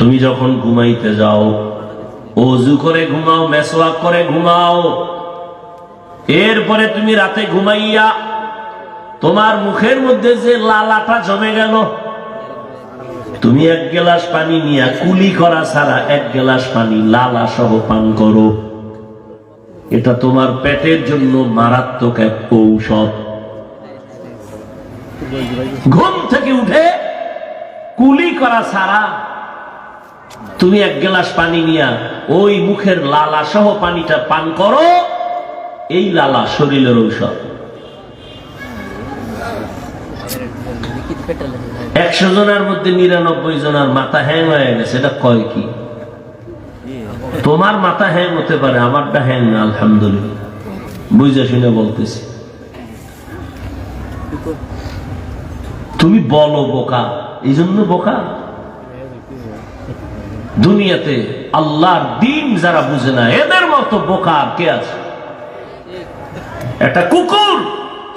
তুমি যখন ঘুমাইতে যাও, অজু করে ঘুমাও, মেসওয়াক করে ঘুমাও। এরপরে তুমি রাতে ঘুমাইয়া তোমার মুখের মধ্যে যে লালাটা জমে গেল, তুমি এক গেলাস পানি নিয়া কুলি করা ছাড়া এক গেলাস পানি লালা সহ পান করো। এটা তোমার পেটের জন্য মারাত্মক এক ঔষধ। ঘুম থেকে উঠে কুলি করা ছাড়া তুমি এক গ্লাস পানি নিয়া ওই মুখের লালা সহ পানিটা পান করো, এই লালা শরীরের ঔষধ। একশো জনের মধ্যে নিরানব্বই জনের মাথা হ্যাং হয়ে গেছে, এটা কয় কি? তোমার মাথা হ্যাং হতে পারে, আমারটা হ্যাং না, আলহামদুলিল্লাহ। বুঝে শুনে বলতেছি। তুমি বলো বোকা, এই জন্য বোকা? দুনিয়াতে আল্লাহর দিন যারা বুঝে না, এদের মতো বোকা কে আছে? একটা কুকুর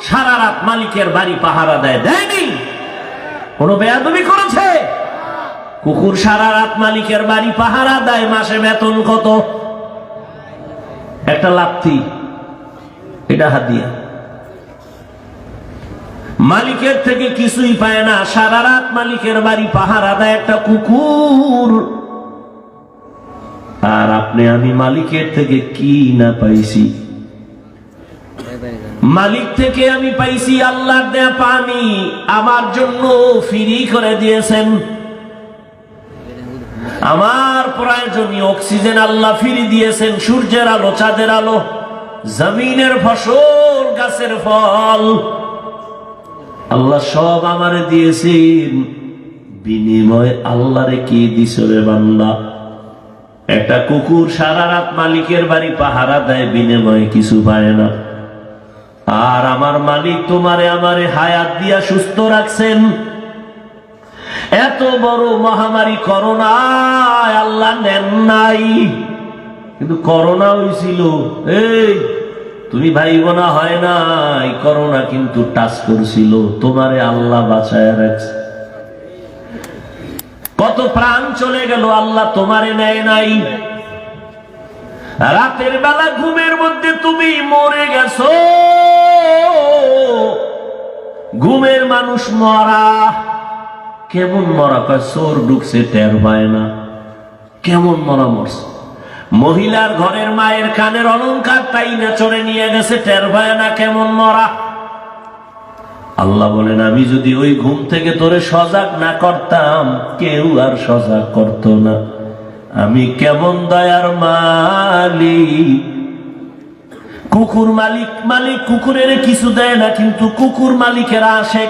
সারা রাত মালিকের বাড়ি পাহারা দেয়, দেয়নি? কোনো বেয়াদবি করেছে? কুকুর সারা রাত মালিকের বাড়ি পাহারা দেয়, মাসে বেতন কত? একটা লাথি এটা হাত দিয়া মালিকের থেকে কিছুই পায় না, সারা রাত মালিকের বাড়ি পাহারা দেয় একটা কুকুর। আর আপনি, আমি মালিকের থেকে কি না পাইছি? মালিক থেকে আমি পাইছি আল্লাহর দেয়া পানি। আমার জন্য ফ্রি করে দিয়েছেন। আমার প্রয়োজনীয় অক্সিজেন আল্লাহ ফিরি দিয়েছেন। সূর্যের আলো, চাঁদের আলো, জমিনের ফসল, গাছের ফল। আল্লাহ সব আমারে দিয়েছেন। বিনিময় আল্লাহরে কি দিছ রে বান্দা? একটা কুকুর সারা রাত মালিকের বাড়ি পাহারা দেয়, বিনিময়ে কিছু পায় না। আর আমার মালিক তোমারে আমারে হায়াত দিয়া সুস্থ রাখছেন। এত বড় মহামারী করোনা আল্লাহ নেন নাই। কিন্তু করোনা হয়েছিল এই, তুমি ভাই বোনা হয় নাই, করোনা কিন্তু টাচ করছিল। তোমারে আল্লাহ বাঁচায় রাখছে। কত প্রাণ চলে গেল, আল্লাহ তোমারে নেয় নাই। রাতের বেলা ঘুমের মধ্যে তুমি মরে গেছো। ঘুমের মানুষ মরা। কেমন মরা? কয়, চোর ঢুকছে, টের পায় না। কেমন মরা মরছে? মহিলার ঘরের মায়ের কানের অলংকার তাই না চড়ে নিয়ে গেছে, টের পায় না কেমন মরা। আল্লাহ বলেন, আমি যদি ওই ঘুম থেকে তোরে সজাগ না করতাম, কেউ আর সজাগ করতো না। আমি কেমন দয়ার মালিক। কুকুর মালিক মালিক কুকুরের কিছু দেয় না, কিন্তু কুকুর মালিকেরা আসে।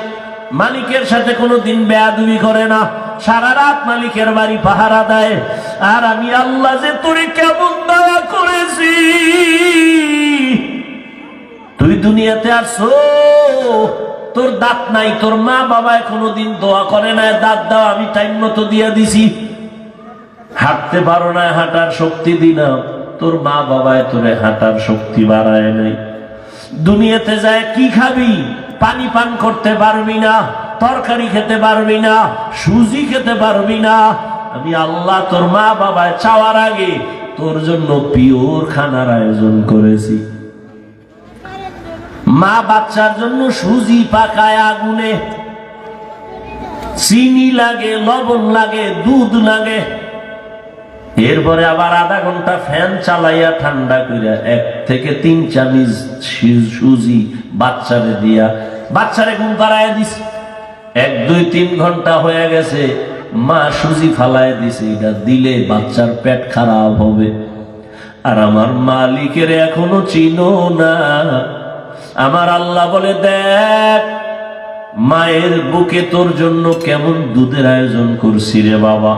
মালিকের সাথে কোনো দিন বেয়াদুবি করে না। সারা রাত মালিকের বাড়ি পাহারা দেয়। আর আমি আল্লাহ যে তোরে কেমন দয়া করেছি। তুই দুনিয়াতে আসো। তোর দাঁত নাই, তোর মা বাবা কোনোদিন দোয়া করে না, দাঁত দাও, আমি টাইম মতো দিয়ে দিছি। হাঁটতে পারো না, হাঁটার শক্তি দিলাম তোর মা বাবায় তোরে হাঁটার শক্তি বাড়ায় নাই। দুনিয়াতে যায় কি খাবি? পানি পান করতে পারবি না, তরকারি খেতে পারবি না, সুজি খেতে পারবি না। আমি আল্লাহ তোর মা বাবায় চাওয়ার আগে তোর জন্য পিওর খানার আয়োজন করেছি। মা বাচ্চার জন্য সুজি পাকায় আগুনে। চিনি লাগে, লবণ লাগে, দুধ লাগে। এরপরে আবার আধা ঘণ্টা ফ্যান চালাইয়া ঠান্ডা কইরা এক থেকে তিন চামিচ সু- সুজি বাচ্চারে দিয়া বাচ্চারে ঘুম পাড়ায় দিস। এক, দুই, তিন ঘণ্টা হয়ে গেছে, মা সুজি ফালায় দিছে, এটা দিলে বাচ্চার পেট খারাপ হবে। আর আমার মালিকের এখনও চিনো না। আমার আল্লাহ বলে, দেখ, মায়ের বুকে তোর জন্য কেমন দুধের আয়োজন করছি রে বাবা।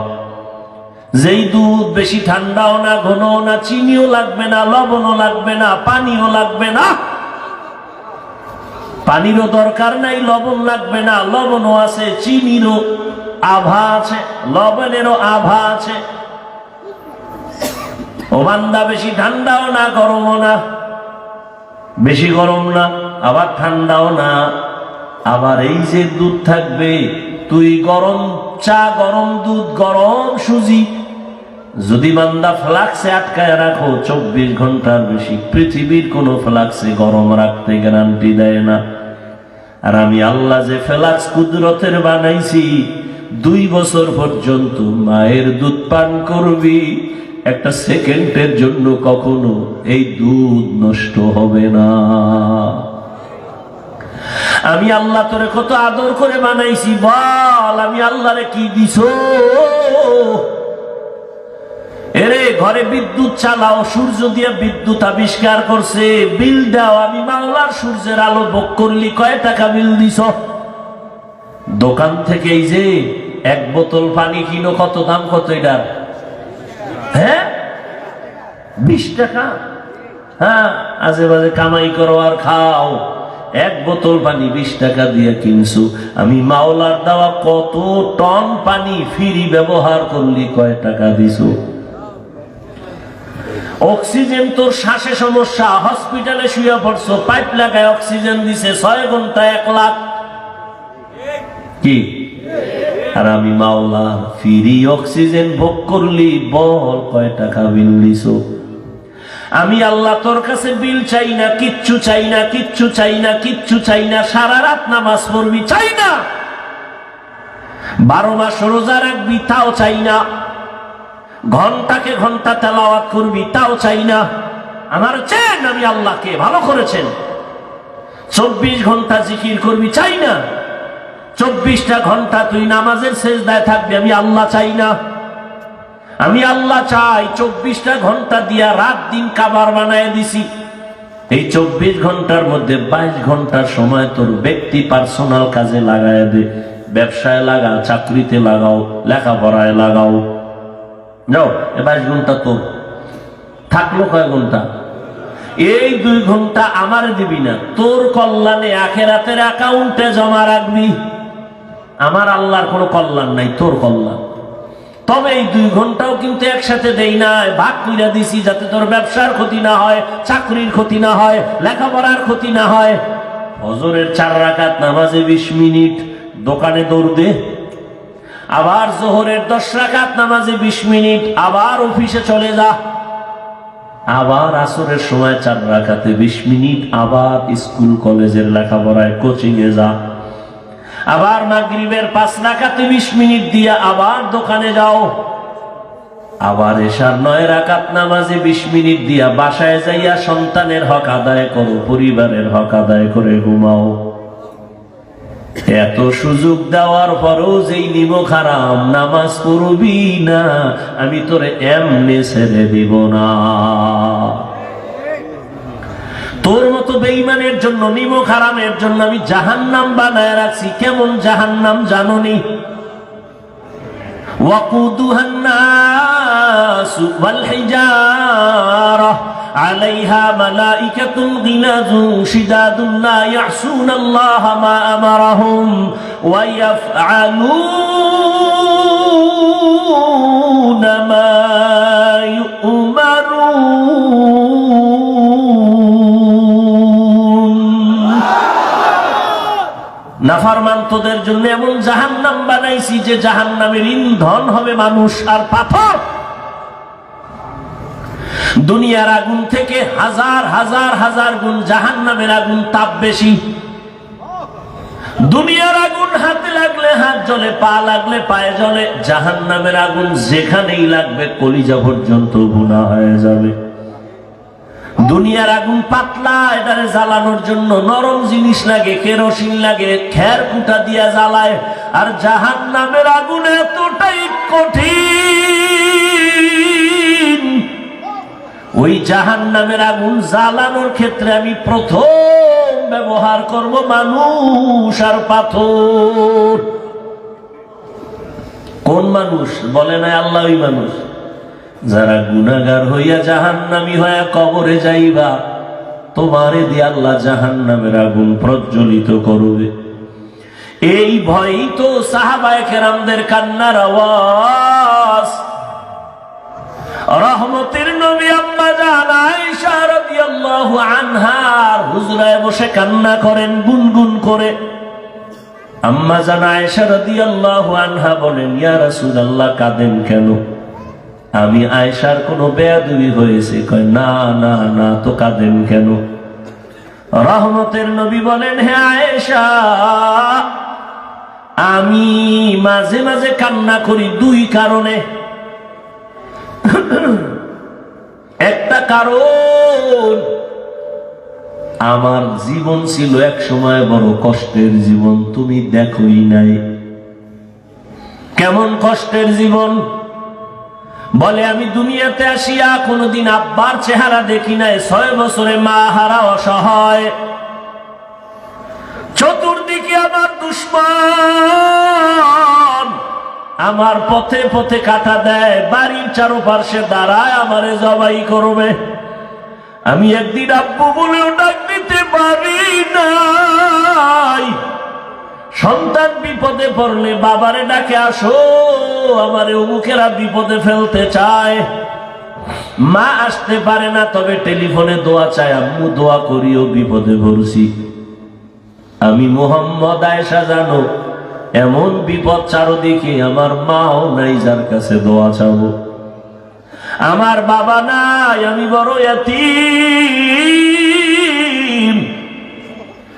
যেই দুধ বেশি ঠান্ডাও না, ঘনও না, চিনিও লাগবে না, লবণও লাগবে না, পানিও লাগবে না। পানিরও দরকার নাই, লবণ লাগবে না, লবণও আছে, চিনিরও আভা আছে, লবণেরও আভা আছে। ও বান্দা, বেশি ঠান্ডাও না, গরমও না। বেশি গরম না, আবার ঠান্ডাও না। আবার এই যে দুধ থাকবে, তুই গরম চা, গরম দুধ, গরম সুজি। যদি বান্দা ফ্লাক্সে আটকায় রাখো, চব্বিশ ঘণ্টার বেশি পৃথিবীর কোন ফ্লাক্সে গরম রাখতে গ্যারান্টি দেয় না। আর আমি আল্লাহ যে ফ্লাক্স কুদরতের বানাইছি, দুই বছর পর্যন্ত মায়ের দুধ পান করবি। একটা সেকেন্ডের জন্য কখনো এই দুধ নষ্ট হবে না। আমি আল্লাহ তোরে কত আদর করে বানাইছি, বল, আমি আল্লাহরে কি দিছ? এরে, ঘরে বিদ্যুৎ চালাও, সূর্য দিয়ে বিদ্যুৎ আবিষ্কার করছে, বিল দাও, আমি মাওলার সূর্যের আলো ভোগ করলি, কয় টাকা বিল দিছ? দোকান থেকে এই যে এক বোতল পানি কিনো, কত দাম, কত এটার? হ্যাঁ? বিশ টাকা? হ্যাঁ আজে বাজে কামাই করো আর খাও। এক বোতল পানি বিশ টাকা দিয়ে কিনছু। আমি মাওলার দেওয়া কত টন পানি ফ্রি ব্যবহার করলি কয় টাকা দিছো? অক্সিজেন তোর শ্বাসে সমস্যা, হসপিটালে শুয়ে পড়ছো, পাইপ লাগায় অক্সিজেন দিছে, ছয় ঘণ্টা এক লাখ। কি? আর আমি মাওলা, ফ্রি অক্সিজেন ভোগ করলি, বল কয় টাকা বিল দিছো? আমি আল্লাহ তোর কাছে বিল চাই না, কিচ্ছু চাই না, কিচ্ছু চাই না, কিচ্ছু চাই না, সারা রাত নামাজ পড়বি, চাই না। বারো মাস রোজা রাখবি, তাও চাই না। ঘন্টাকে ঘণ্টা তেলাওয়াত করবি, তাও চাই না। আমার চেন আমি আল্লাহকে ভালো করেছেন। চব্বিশ ঘণ্টা জিকির করবি, চাই না। চব্বিশটা ঘণ্টা তুই নামাজের শেষ দায় থাকবি, আমি আল্লাহ চাই না। আমি আল্লাহ চাই, চব্বিশটা ঘণ্টা দিয়া রাত দিন কাবার বানায় দিছি। এই চব্বিশ ঘণ্টার মধ্যে বাইশ ঘণ্টার সময় তোর ব্যক্তি পার্সোনাল কাজে লাগায় দে। ব্যবসায় লাগা চাকরিতে লাগাও, লেখাপড়ায় লাগাও। যাও এ বাইশ ঘণ্টা তোর। থাকল কয় ঘণ্টা? এই দুই ঘণ্টা আমার দিবি না। তোর কল্যাণে আখেরাতের অ্যাকাউন্টে জমা রাখবি। আমার আল্লাহর কোনো কল্যাণ নাই, তোর কল্যাণ। তবে এই দুই ঘন্টাও কিন্তু একসাথে দেই না ভাগ কইরা দিছি যাতে তোর ব্যবসার ক্ষতি না হয়, চাকরির ক্ষতি না হয়, লেখাপড়ার ক্ষতি না হয়। হজরের চার রাকাত নামাজে বিশ মিনিট, দোকানে দৌড় দে। আবার জোহরের দশ রাকাত নামাজে বিশ মিনিট, আবার অফিসে চলে যা। আবার আসরের সময় চার রাখাতে বিশ মিনিট, আবার স্কুল, কলেজের লেখাপড়ায় কোচিং এ যা। আবার মাগরিবের পাঁচ রাখাতে বিশ মিনিট দিয়ে আবার দোকানে যাও। আবার এসার নয় রাকাত নামাজে বিশ মিনিট দিয়া বাসায় যাইয়া সন্তানের হক আদায় করো, পরিবারের হক আদায় করে ঘুমাও। এত সুযোগ দেওয়ার পরও যেই নিব খারাম, নামাজ পড়বি না, আমি তোরে এমনি ছেড়ে দিব না। তোর মতো বেইমানের জন্য নিমো খারামের জন্য আমি জাহান্নাম বানায় রাখছি কেমন জাহান্নাম জাননি وقودها الناس والحجارة عليها ملائكة غلاظ شداد لا يعصون الله ما أمرهم ويفعلون ما يؤمرون নাফারমান জন্য এমন জাহান্নাম বানাইছি যে জাহান্নামের ইন্ধন হবে মানুষ আর পাথর। দুনিয়ার আগুন থেকে হাজার হাজার হাজার গুণ জাহান্নামের আগুন তাপ বেশি। দুনিয়ার আগুন হাতে লাগলে হাত জ্বলে, পা লাগলে পায়ে জ্বলে, জাহান্নামের আগুন যেখানেই লাগবে কলিজা পর্যন্ত গুণা হয়ে যাবে। দুনিয়ার আগুন পাতলা, এটারে জ্বালানোর জন্য নরম জিনিস লাগে, কেরোসিন লাগে, খের কুটা দিয়া জ্বালায়, আর জাহান নামের আগুন এতটাই কঠিন। ওই জাহান নামের আগুন জ্বালানোর ক্ষেত্রে আমি প্রথম ব্যবহার করব মানুষ আর পাথর। কোন মানুষ? বলে না আল্লাহ ওই মানুষ। যারা গুনাগার হইয়া জাহান্নামি হইয়া কবরে যাইবা, তোমারে দিয়ে আল্লাহ জাহান্নামের আগুন প্রজ্বলিত করবে। এই ভয়ই তো সাহাবায়ে কেরামদের কান্নার আওয়াজ। রহমতের নবী আম্মা জান আনহার হুজরায় বসে কান্না করেন, গুনগুন করে। আম্মা জানা আয়েশা রাদিয়াল্লাহু আনহা বলেন, ইয়া রাসূলুল্লাহ, কাঁদেন কেন? আমি আয়েশার কোনো বেয়াদবি হয়েছে। কয়, না না না, তো কাঁদেন কেন? রহমতের নবী বলেন, হে আয়েশা, আমি মাঝে মাঝে কান্না করি দুই কারণে। একটা কারণ, আমার জীবন ছিল এক সময় বড় কষ্টের জীবন, তুমি দেখোই নাই। কেমন কষ্টের জীবন? বলে, আমি দুনিয়াতে আসিয়া কোনোদিন আব্বার চেহারা দেখি নাই। ছয় বছরে মা হারা অসহায়। চতুর্দিকে আমার দুশ্মন। আমার পথে পথে কাটা দেয়। বাড়ির চারোপাশে দাঁড়ায়, আমারে জবাই করবে। আমি একদিন আব্বু বলেও ডাক দিতে পারি নাই। সন্তান বিপদে পড়লে বাবারে ডাকে, আসো, আমারে অমুকেরা বিপদে ফেলতে চায়। মা আসতে পারে না, তবে টেলিফোনে দোয়া চায়, আম্মু, দোয়া করিও, বিপদে পড়ছি। আমি মোহাম্মদ আয়েশা জানো, এমন বিপদ চারদিকে আমার মাও নাই যার কাছে দোয়া চাবো। আমার বাবা নাই, আমি বড় এতিম।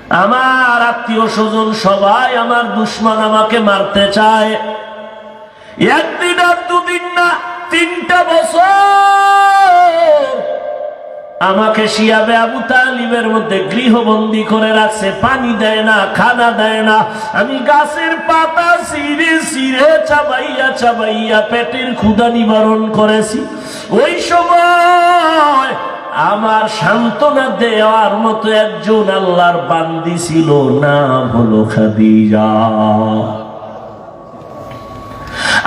আমার আত্মীয় স্বজন সবাই আমার দুশ্মন আমাকে মারতে চায়। একদিন আর দুদিন না, তিনটা বছর আমাকে শিয়াবে আবু তালিবের মধ্যে গৃহবন্দী করে রাখছে। পানি দেয় না, খানা দেয় না। আমি গাছের পাতা সিরে সিরে চাবাইয়া চাবাইয়া পেটের ক্ষুদা নিবারণ করেছি। ওই সময় আমার সান্ত্বনা দেওয়ার মতো একজন আল্লাহর বান্দি ছিল না হলো খাদিজা।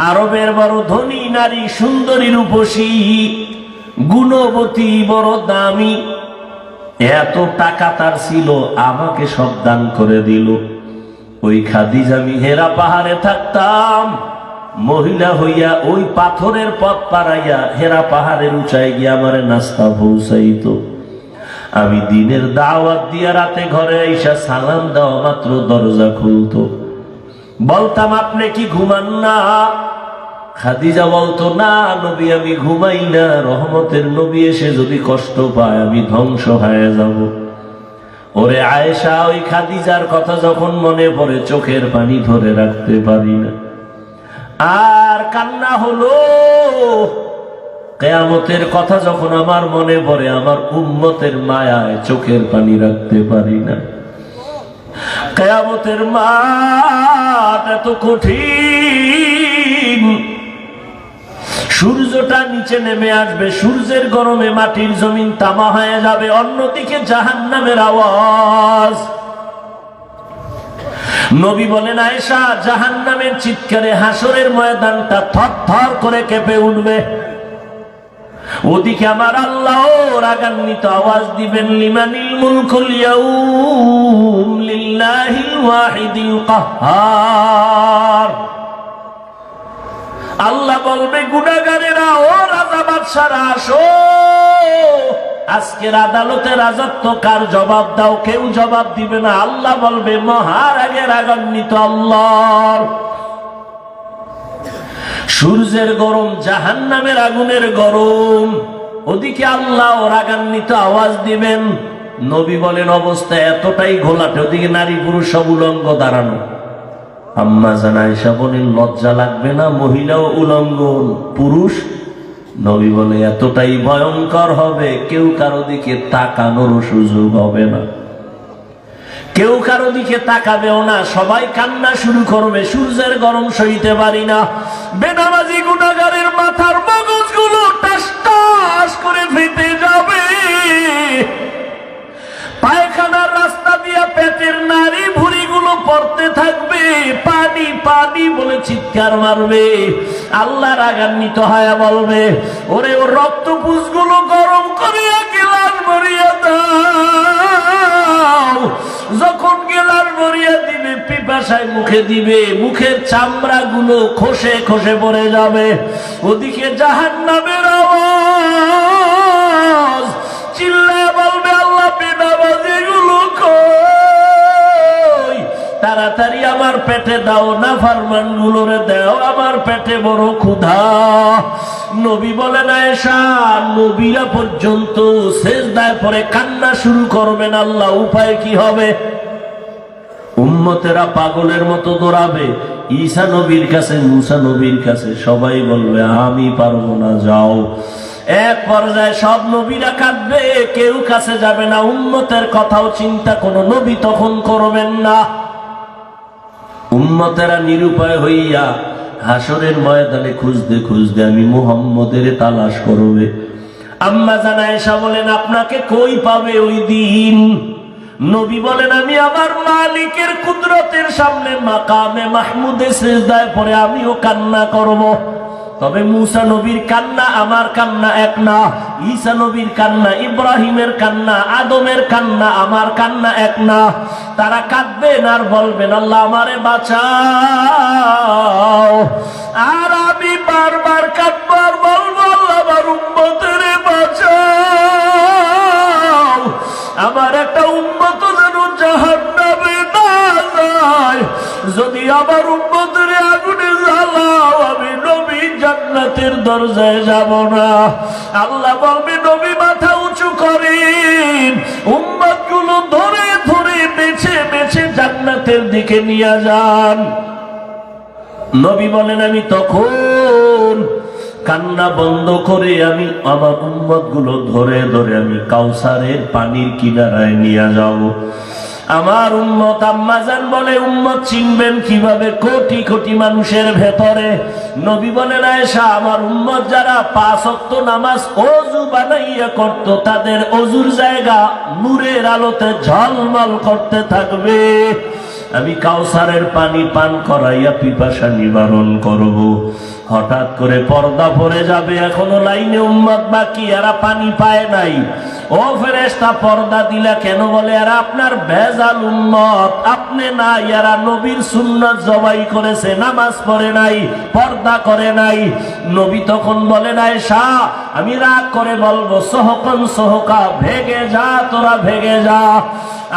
আরবের বড় ধনী নারী, সুন্দরী, রূপসী, গুণবতী, বড় দামি, এত টাকা তার ছিল, আমাকে সব দান করে দিল। ওই খাদিজ আমি হেরা পাহাড়ে থাকতাম। মহিলা হইয়া ওই পাথরের পথ পাড়াইয়া হেরা পাহাড়ের উঁচায় গিয়া আমার নাস্তা পৌঁছাইত। আমি দিনের দাওয়াত দিয়া রাতে ঘরে আইসা সালাম দেওয়া মাত্র দরজা খুলতো। বলতাম, আপনি কি ঘুমান না? খাদিজা বলতো, না নবী, আমি ঘুমাই না। রহমতের নবী এসে যদি কষ্ট পায়, আমি ধ্বংস হয়ে যাব। ওরে আয়েশা, ওই খাদিজার কথা যখন মনে পড়ে, চোখের পানি ধরে রাখতে পারি না। আর কান্না হলো। কেয়ামতের কথা যখন আমার মনে পড়ে, আমার উম্মতের মায়ায় চোখের পানি রাখতে পারি না। কেয়ামতের মাঠ এত কঠিন। সূর্যটা নিচে নেমে আসবে, সূর্যের গরমে মাটির জমিন তামা হয়ে যাবে, অন্যদিকে জাহান নামের আওয়াজ। নবী বলেন, আয়েশা জাহান নামের চিৎকারে হাসরের ময়দানটা থর থর করে কেঁপে উঠবে। ওদিকে আমার আল্লাহ রাগান্বিত আওয়াজ দিবেন, লিমানিল মুলকুল ইয়াউম লিল্লাহিল ওয়াহিদিল কাহ্হার আল্লাহ বলবে, গুনাহগারেরা, ও রাজা বাদশারা আসো। আজকের আদালতে রাজত্ব কার জবাব দাও? কেউ জবাব দিবে না। আল্লাহ বলবে, মহার আগে রাগান্বিত আল্লাহর। সূর্যের গরম জাহান নামের আগুনের গরম। ওদিকে আল্লাহ রাগান্বিত আওয়াজ দিবেন। নবী বলেন, অবস্থা এতটাই ঘোলাটে। ওদিকে নারী পুরুষ সব উলঙ্গ দাঁড়ানো। আম্মা জানাইসা বলেন, লজ্জা লাগবে না, মহিলাও উলঙ্গন পুরুষ নবী বলে, এতটাই ভয়ঙ্কর হবে, কেউ কারও দিকে তাকানোর সুযোগ হবে না। কেউ কারও দিকে তাকাবেও না, সবাই কান্না শুরু করবে, সূর্যের গরম সইতে পারি না। বেনামাজি গুণাগারের মাথার মগজগুলো টাস করে ফেটে যাবে। পায়খানার রাস্তা দিয়া পেটের ভুড়িগুলো পড়তে থাকবে, পানি পানি বলে চিৎকার মারবে। আল্লাহ রাগান্বিত হয়ে বলবে, ওরে ওর রক্ত পুষগুলো গরম করিয়া গেলাস ভরিয়া দাও। যখন গেলার ভরিয়া দিবে, পিপাসায় মুখে দিবে, মুখের চামড়া গুলো খসে খসে পড়ে যাবে। ওদিকে জাহান নামের তাড়াতাড়ি আমার পেটে দাও না ফারমান গুলোরে দাও, আমার পেটে বড় ক্ষুধা। নবী বলে না এসা নবীরা পর্যন্ত শেষ দায় পরে কান্না শুরু করবেন, আল্লাহ উপায় কি হবে? উম্মতেরা পাগলের মতো দৌড়াবে। ঈসা নবীর কাছে, মুসা নবীর কাছে সবাই বলবে, আমি পারব না, যাও। এক পর্যায়ে সব নবীরা কাঁদবে, কেউ কাছে যাবে না। উম্মতের কথাও চিন্তা কোনো নবী তখন করবেন না। উম্মতেরা নিরুপায় হইয়া হাসরের ময়দানে খুঁজতে খুঁজতে আমি মুহাম্মদের তালাশ করবে। আম্মা জানা এসা বলেন, আপনাকে কই পাবে ওই দিন? নবী বলেন, আমি আমার মালিকের কুদরতের সামনে মাকামে মাহমুদে সেজদায় পরে আমিও কান্না করব। তবে মুসা নবীর কান্না আমার কান্না এক না। ঈসা নবীর কান্না, ইব্রাহিমের কান্না, আদমের কান্না, আমার কান্না এক না। তারা কাঁদবেন আর বলবেন, আল্লাহ আমারে বাঁচাও। আর আমি বারবার কাঁদবো আর বলব, আল্লাহ আমার উম্মতের বাঁচাও। আমার একটা উন্মত যেন জাহান্নামে না যায়। যদি আমার উন্মতের আগুনে জ্বালাও, আমি নবী জান্নাতের দরজায় যাব না। আল্লাহ বলবে, নবী মাথা উঁচু করেন। উম্মতগুলো ধরে ধরে বেছে বেছে জান্নাতের দিকে নিয়ে যান। নবী বলেন, আমি তখন কান্না বন্ধ করে আমি আমার উম্মতগুলো ধরে ধরে আমি কাউসারের পানির কিনারায় নিয়ে যাব। আমার উম্মত আম্মাজান বলে, উম্মত চিনবেন কীভাবে কোটি কোটি মানুষের ভেতরে নবী বলেন, আয়েশা, আমার উম্মত যারা পাঁচ অক্ত নামাজ অজু বানাইয়া করত, তাদের অজুর জায়গা নূরের আলোতে ঝলমল করতে থাকবে আমি কাউসারের পানি পান করাইয়া পিপাসা নিবারণ করব। হঠাৎ করে পর্দা পড়ে যাবে, এখনও লাইনে উম্মত বাকি, এরা পানি পায় নাই। ও ফেরেস্তা পর্দা দিলা কেন বলে? এরা আপনার ভেজাল উম্মত, আপনি না এরা নবীর সুন্নত জবাই করেছে, নামাজ পড়ে নাই, পর্দা করে নাই। নবী তখন বলে নাই শাহ আমি রাগ করে বলব, সহকন সহকা, ভেগে যা, তোরা ভেগে যা।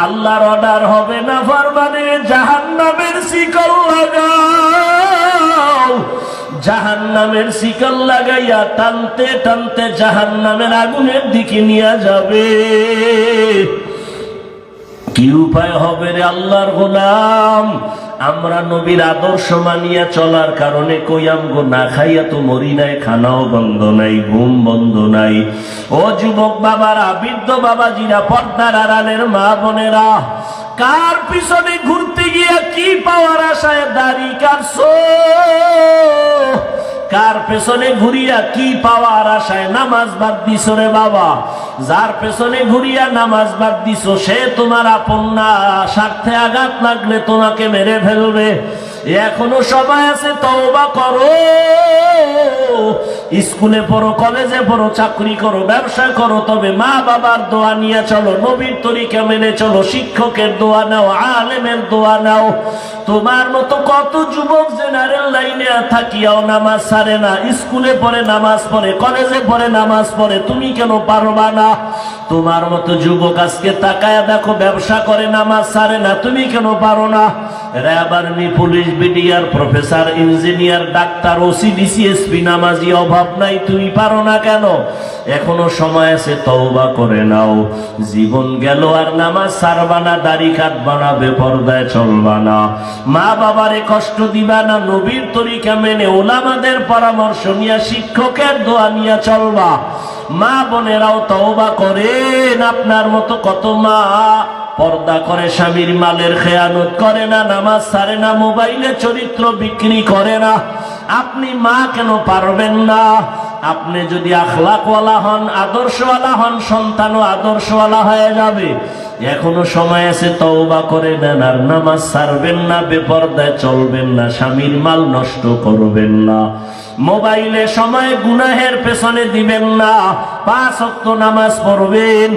আল্লাহর অর্ডার হবে না, ফরমানে জাহান্নামের শিকল জাহান্নামের শিকল লাগাইয়া টানতে টানতে জাহান্নামের আগুনের দিকে নিয়ে যাবে। কি উপায় হবে রে আল্লাহর গোলাম? আমরা নবীর আদর্শ মানিয়া চলার কারণে কইয়াম গো না খাইয়া তো মরি নাই, খানাও বন্ধ নাই, ঘুম বন্ধ নাই। ও যুবক বাবারা, বৃদ্ধ বাবাজিরা পর্দার আড়ালের মা বোনেরা, কার পিছনে ঘুরতে গিয়া কি পাওয়ার আশায় দাড়ি কাটছো? কার পেছনে ঘুরিয়া কি পাওয়ার আশায় নামাজ বাদ দিছ রে বাবা? যার পেছনে ঘুরিয়া নামাজ বাদ দিছ, সে তোমার আপন না। স্বার্থে আঘাত লাগলে তোমাকে মেরে ফেলবে। এখনও সবাই আছে, তওবা করো। স্কুলে পড়ো, কলেজে পড়ো, চাকরি করো, ব্যবসা করো, তবে মা বাবার দোয়া নিয়ে চলো, নবীর তরিকা মেনে চলো, শিক্ষকের দোয়া নাও, আলেমের দোয়া নাও। তোমার মতো কত যুবক জেনারেল লাইনে থাকিয়াও নামাজ সারে না, স্কুলে পড়ে নামাজ পড়ে, কলেজে পড়ে নামাজ পড়ে, তুমি কেন পারবা না? তোমার মতো যুবক আজকে তাকায় দেখো, ব্যবসা করে, নামাজ সারে না, তুমি কেন পারো না? RAB army police BDR, professor, engineer, doctor, OC, DC SP, নামাজি, অভাব নাই, তুই পারো না কেন? এখনও সময় আছে, তওবা করে নাও। জীবন গেল আর নামাজ সারবা না, দাড়ি কাটবা না, বেপরদায় চলবা না। মা বাবারে কষ্ট দিবা না, নবীর তরিকা মেনে ওলামাদের পরামর্শ নিয়ে শিক্ষকের দোয়া নিয়ে চলবা। মা বোনেরাও তওবা করেন, আপনার মতো কত মা পর্দা করে স্বামীর মালের খেয়ানত করে না, নামাজ সারে না, মোবাইলে চরিত্র বিক্রি করে না। আপনি মা কেন পারবেন না? আপনি যদি আখলাকওয়ালা হন, আদর্শওয়ালা হন, সন্তানও আদর্শওয়ালা হয়ে যাবে। এখনও সময় আছে তওবা করে নেন, আর নামাজ সারবেন না, বেপর্দায় চলবেন না, স্বামীর মাল নষ্ট করবেন না। মোবাইলে সময় গুনাহের পেছনে দিবেন না, পাঁচ অক্ত নামাজ পড়বেন।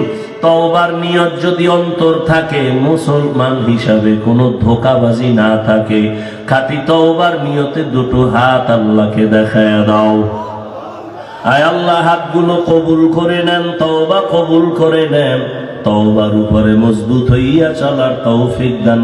তওবার নিয়ত যদি অন্তর থাকে, মুসলমান হিসাবে কোনো ধোকাবাজি না থাকে। খাতি তওবার নিয়তে দুটো হাত আল্লাহকে দেখায় দাও। আয় আল্লাহ, হাতগুলো কবুল করে নেন, তওবা কবুল করে নেন। তওবার উপরে মজবুত হইয়া চলার তৌফিক দান